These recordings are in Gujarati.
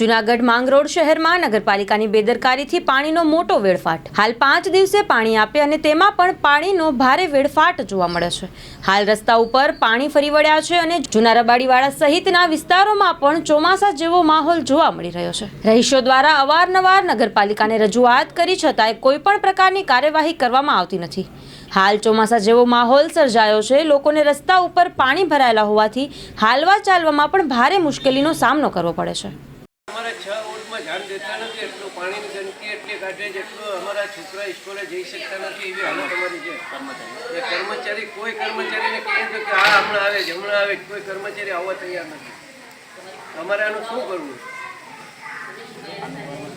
જુનાગઢ માંગરોળ શહેરમાં નગરપાલિકાની બેદરકારીથી પાણીનો મોટો વેડફાટ. હાલ પાંચ દિવસે પાણી આપે અને તેમાં પણ પાણીનો ભારે વેડફાટ જોવા મળે છે. હાલ રસ્તા ઉપર પાણી ફરી વળ્યા છે અને જૂના રબાડીવાળા સહિતના વિસ્તારોમાં પણ ચોમાસા જેવો માહોલ જોવા મળી રહ્યો છે. રહીશો દ્વારા અવારનવાર નગરપાલિકાને રજૂઆત કરી છતાંય કોઈ પણ પ્રકારની કાર્યવાહી કરવામાં આવતી નથી. હાલ ચોમાસા જેવો માહોલ સર્જાયો છે. લોકોને રસ્તા ઉપર પાણી ભરાયેલા હોવાથી હાલવા ચાલવામાં પણ ભારે મુશ્કેલીનો સામનો કરવો પડે છે. છ ઓટમાં ધ્યાન દેતા નથી એટલું પાણીની ગંદકી એટલી કાઢે જેટલું અમારા છોકરા સ્કૂલે જઈ શકતા નથી એવી હાલત અમારી છે. કર્મચારી. કર્મચારી કોઈ કર્મચારીને કહે તો કે હા હમણાં આવે હમણાં આવે કોઈ કર્મચારી આવવા તૈયાર નથી. અમારે આનું શું કરવું?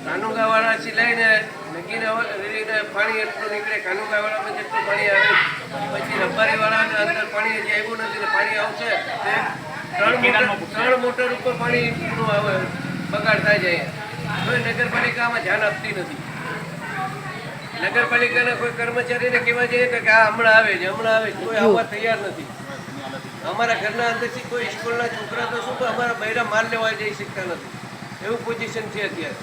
કાનુગાવાળાથી લઈને નગીના રેલીને પાણી એટલું નીકળે કાનુગાવાળામાં જેટલું પાણી આવે પછી રબારીવાળાને અંદર પાણી હજી આવ્યું નથી પાણી આવશે તે ત્રણ મોટર ત્રણ મોટર ઉપર પાણીનું આવે. બગાડ થાય છે અહીંયા. કોઈ નગરપાલિકામાં ધ્યાન આપતી નથી. નગરપાલિકાના કોઈ કર્મચારીને કહેવા જઈએ કે આ હમણાં આવે છે હમણાં આવે છે. કોઈ આવવા તૈયાર નથી. અમારા ઘરના અંદરથી કોઈ સ્કૂલના છોકરા તો શું અમારા બૈરા માલ લેવા જઈ શકતા નથી. એવું પોઝિશન છે અત્યારે.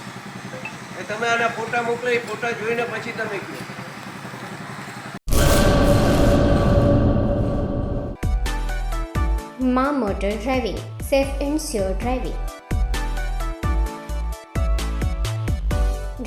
એ તમે આના ફોટા મોકલો એ ફોટા જોઈને પછી તમે કહો. મા motor driving safe and sure driving.